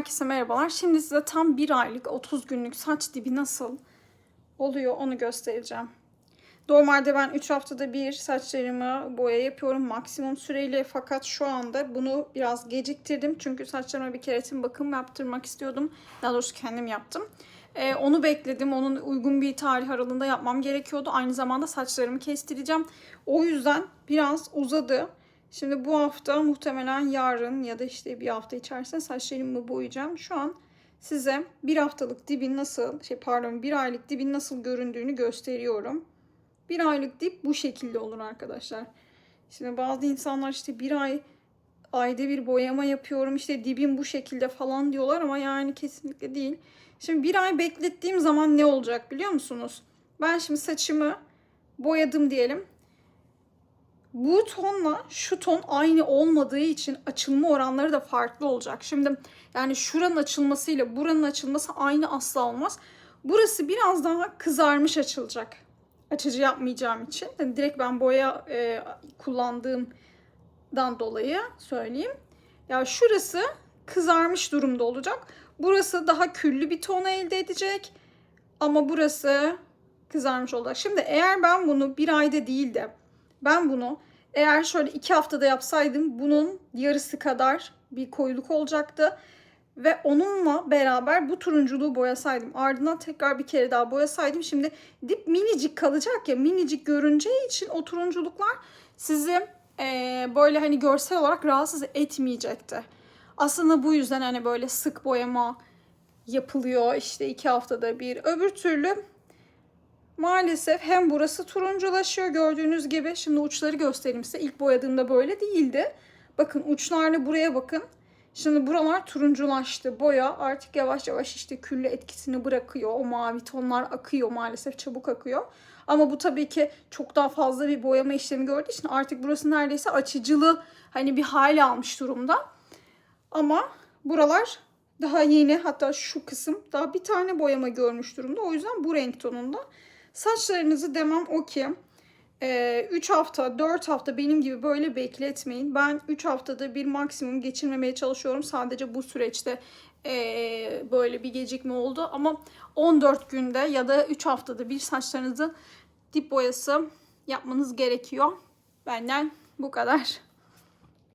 Herkese merhabalar. Şimdi size tam bir aylık 30 günlük saç dibi nasıl oluyor onu göstereceğim. Normalde ben 3 haftada bir saçlarımı boya yapıyorum maksimum süreyle fakat şu anda bunu biraz geciktirdim. Çünkü saçlarıma bir keratin bakım yaptırmak istiyordum. Daha doğrusu kendim yaptım. Ee, onu bekledim. Onun uygun bir tarih aralığında yapmam gerekiyordu. Aynı zamanda saçlarımı kestireceğim. O yüzden biraz uzadı. Şimdi bu hafta muhtemelen yarın ya da işte bir hafta içerisinde saçlarımı boyayacağım. Şu an size bir haftalık dibin nasıl, şey pardon bir aylık dibin nasıl göründüğünü gösteriyorum. Bir aylık dip bu şekilde olur arkadaşlar. Şimdi bazı insanlar işte bir ay ayda bir boyama yapıyorum işte dibim bu şekilde falan diyorlar ama yani kesinlikle değil. Şimdi bir ay beklettiğim zaman ne olacak biliyor musunuz? Ben şimdi saçımı boyadım diyelim. Bu tonla şu ton aynı olmadığı için açılma oranları da farklı olacak. Şimdi yani şuranın açılmasıyla buranın açılması aynı asla olmaz. Burası biraz daha kızarmış açılacak. Açıcı yapmayacağım için. Yani direkt ben boya e, kullandığımdan dolayı söyleyeyim. Ya şurası kızarmış durumda olacak. Burası daha küllü bir ton elde edecek. Ama burası kızarmış olacak. Şimdi eğer ben bunu bir ayda değil de ben bunu eğer şöyle iki haftada yapsaydım bunun yarısı kadar bir koyuluk olacaktı. Ve onunla beraber bu turunculuğu boyasaydım. Ardından tekrar bir kere daha boyasaydım. Şimdi dip minicik kalacak ya minicik görüneceği için o turunculuklar sizi e, böyle hani görsel olarak rahatsız etmeyecekti. Aslında bu yüzden hani böyle sık boyama yapılıyor işte iki haftada bir. Öbür türlü maalesef hem burası turunculaşıyor gördüğünüz gibi. Şimdi uçları göstereyim size. İlk boyadığımda böyle değildi. Bakın uçlarını buraya bakın. Şimdi buralar turunculaştı. Boya artık yavaş yavaş işte külle etkisini bırakıyor. O mavi tonlar akıyor maalesef çabuk akıyor. Ama bu tabii ki çok daha fazla bir boyama işlemi gördüğü için artık burası neredeyse açıcılı hani bir hal almış durumda. Ama buralar daha yeni hatta şu kısım daha bir tane boyama görmüş durumda. O yüzden bu renk tonunda. Saçlarınızı demem o ki 3 hafta 4 hafta benim gibi böyle bekletmeyin. Ben 3 haftada bir maksimum geçirmemeye çalışıyorum. Sadece bu süreçte e, böyle bir gecikme oldu. Ama 14 günde ya da 3 haftada bir saçlarınızı dip boyası yapmanız gerekiyor. Benden bu kadar.